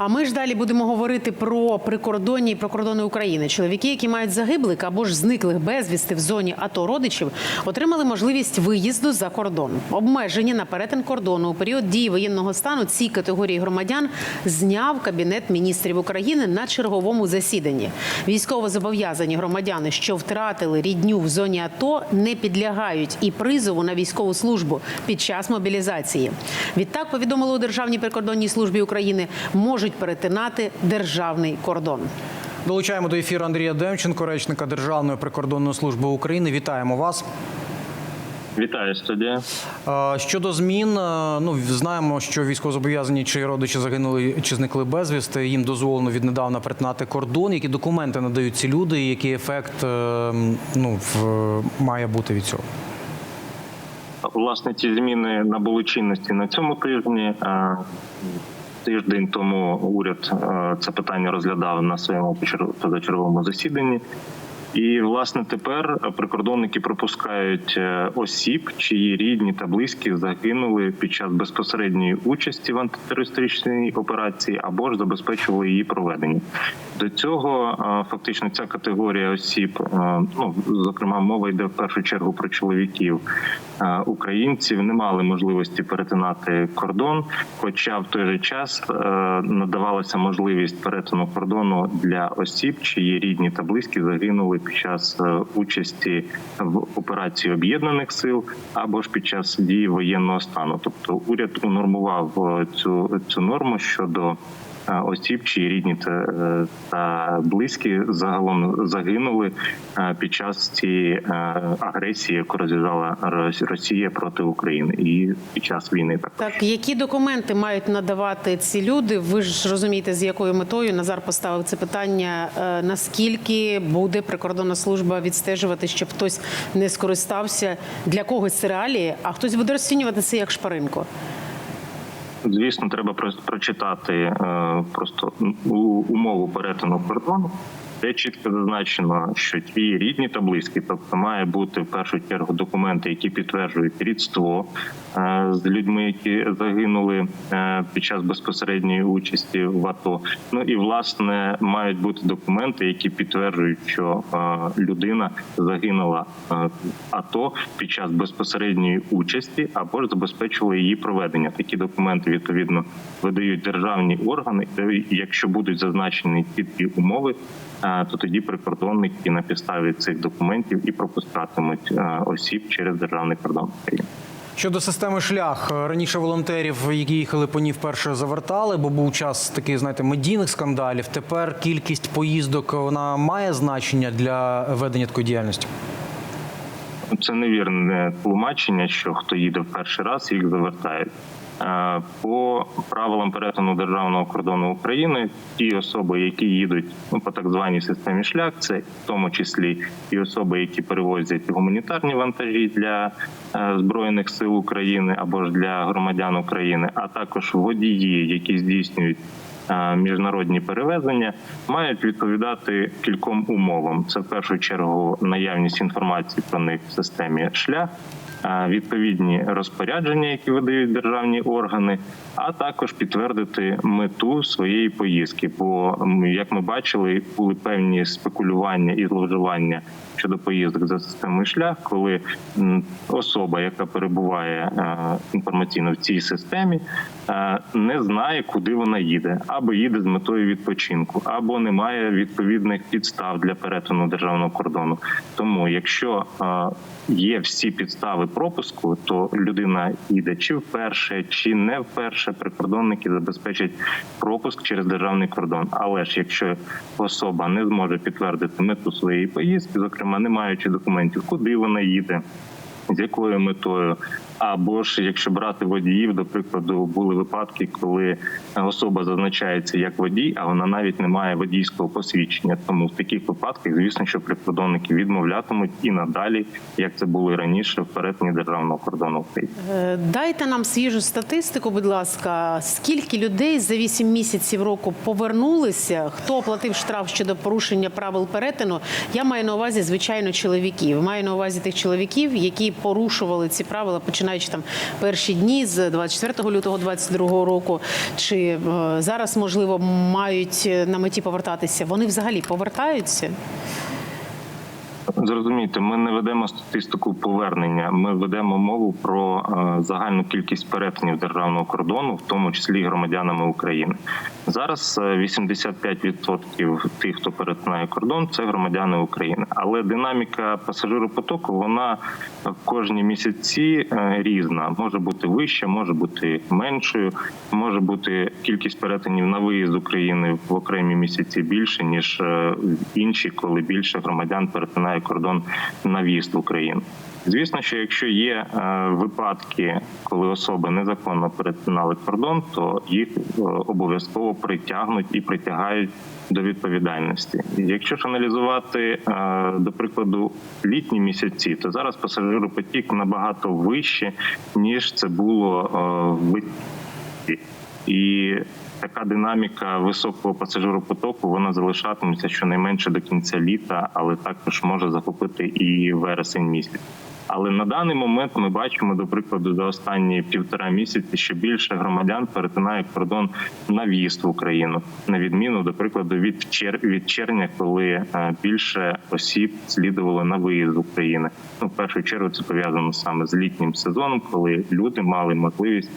А ми ж далі будемо говорити про прикордонні і прикордони України. Чоловіки, які мають загиблих або ж зниклих безвісти в зоні АТО родичів, отримали можливість виїзду за кордон. Обмеження на перетин кордону у період дії воєнного стану ці категорії громадян зняв Кабінет міністрів України на черговому засіданні. Військовозобов'язані громадяни, що втратили рідню в зоні АТО, не підлягають і призову на військову службу під час мобілізації. Відтак повідомили у Державній прикордонній службі України, можуть перетинати державний кордон. Долучаємо до ефіру Андрія Демченко, речника Державної прикордонної служби України. Вітаємо вас. Вітаю студія. Щодо змін, ну знаємо, що військовозобов'язані чи родичі загинули чи зникли безвісти. Їм дозволено віднедавна перетинати кордон. Які документи надають ці люди, і який ефект е, ну в має бути від цього? Власне, ці зміни набули чинності на цьому тижні. Тиждень тому уряд е, це питання розглядав на своєму позачерговому засіданні. І власне тепер прикордонники пропускають е, осіб, чиї рідні та близькі загинули під час безпосередньої участі в антитерористичній операції або ж забезпечували її проведення. До цього фактично ця категорія осіб, ну зокрема, мова йде в першу чергу про чоловіків українців, не мали можливості перетинати кордон. Хоча в той же час надавалася можливість перетину кордону для осіб, чиї рідні та близькі загинули під час участі в операції об'єднаних сил або ж під час дії воєнного стану. Тобто уряд унормував цю цю норму щодо осіб, чиї рідні та, е, та близькі загалом загинули під час цієї е, агресії, яку розв'язала Рос- Росія проти України, і під час війни. Так, які документи мають надавати ці люди? Ви ж розумієте, з якою метою Назар поставив це питання. Е, Наскільки буде прикордонна служба відстежувати, щоб хтось не скористався для когось це реалії, а хтось буде розцінювати це як шпаринку? Звісно, треба про- прочитати е, просто умову перетину кордону. Де чітко зазначено, що твої рідні та близькі, тобто має бути в першу чергу документи, які підтверджують рідство е, з людьми, які загинули е, під час безпосередньої участі в АТО. Ну і власне мають бути документи, які підтверджують, що е, людина загинула в АТО під час безпосередньої участі або ж забезпечували її проведення. Такі документи відповідно видають державні органи. Якщо будуть зазначені чіткі умови, то тоді прикордонники на підставі цих документів і пропускатимуть е, осіб через державний кордон України. Щодо системи шлях е, раніше волонтерів, які їхали по ній вперше завертали, бо був час таких, знаєте, медійних скандалів. Тепер кількість поїздок вона має значення для ведення такої діяльності. Це невірне тлумачення, що хто їде в перший раз, їх завертають. Е, По правилам перетину державного кордону України ті особи, які їдуть ну по так званій системі шлях, це в тому числі і особи, які перевозять гуманітарні вантажі для е, збройних сил України або ж для громадян України, а також водії, які здійснюють е, міжнародні перевезення, мають відповідати кільком умовам. Це в першу чергу наявність інформації про них в системі шлях. Відповідні розпорядження, які видають державні органи, а також підтвердити мету своєї поїздки. Бо як ми бачили, були певні спекулювання і зловживання щодо поїздок за системою шлях, коли особа, яка перебуває е, інформаційно в цій системі, е, не знає, куди вона їде, або їде з метою відпочинку, або не має відповідних підстав для перетину державного кордону. Тому, якщо е, є всі підстави пропуску, то людина йде чи вперше, чи не вперше. Прикордонники забезпечать пропуск через державний кордон. Але ж якщо особа не зможе підтвердити мету своєї поїздки, зокрема не маючи документів, куди вона їде, з якою метою. Або ж якщо брати водіїв, до прикладу, були випадки, коли особа зазначається як водій, а вона навіть не має водійського посвідчення. Тому в таких випадках, звісно, що прикордонники відмовлятимуть і надалі, як це було і раніше, в перетині державного кордону. Е, Дайте нам свіжу статистику, будь ласка. Скільки людей за 8 місяців року повернулися? Хто оплатив штраф щодо порушення правил перетину? Я маю на увазі, звичайно, чоловіків. Маю на увазі тих чоловіків, які порушували ці правила, починаючи там перші дні з 24 лютого 2022 року, чи е, зараз можливо мають на меті повертатися. Вони взагалі повертаються? Зрозумійте, ми не ведемо статистику повернення. Ми ведемо мову про е, загальну кількість перетинів державного кордону, в тому числі громадянами України. Зараз е, 85% тих, хто перетинає кордон, це громадяни України. Але динаміка пасажиропотоку вона кожні місяці е, різна. Може бути вища, може бути меншою, може бути кількість перетинів на виїзд України в окремі місяці більше ніж е, інші, коли більше громадян перетинає кордон на в'їзд в Україну. Звісно, що якщо є е, випадки, коли особи незаконно перетинали кордон, то їх е, обов'язково притягнуть і притягають до відповідальності. Якщо ж аналізувати е, до прикладу літні місяці, то зараз пасажиропотік набагато вище ніж це було в. І така динаміка високого пасажиропотоку вона залишатиметься щонайменше до кінця літа, але також може захопити і вересень місяць. Але на даний момент ми бачимо, до прикладу, за останні півтора місяці, що більше громадян перетинає кордон на в'їзд в Україну, на відміну до прикладу від чер... від червня, коли е, більше осіб слідувало на виїзд з України. Ну, в першу чергу це пов'язано саме з літнім сезоном, коли люди мали можливість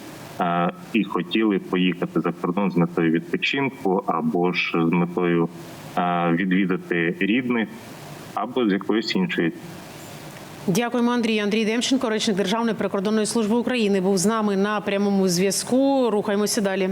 і хотіли поїхати за кордон з метою відпочинку або ж з метою відвідати рідних, або з якоїсь іншої Дякуємо, Андрій. Андрій Демченко, речник Державної прикордонної служби України, був з нами на прямому зв'язку. Рухаємося далі.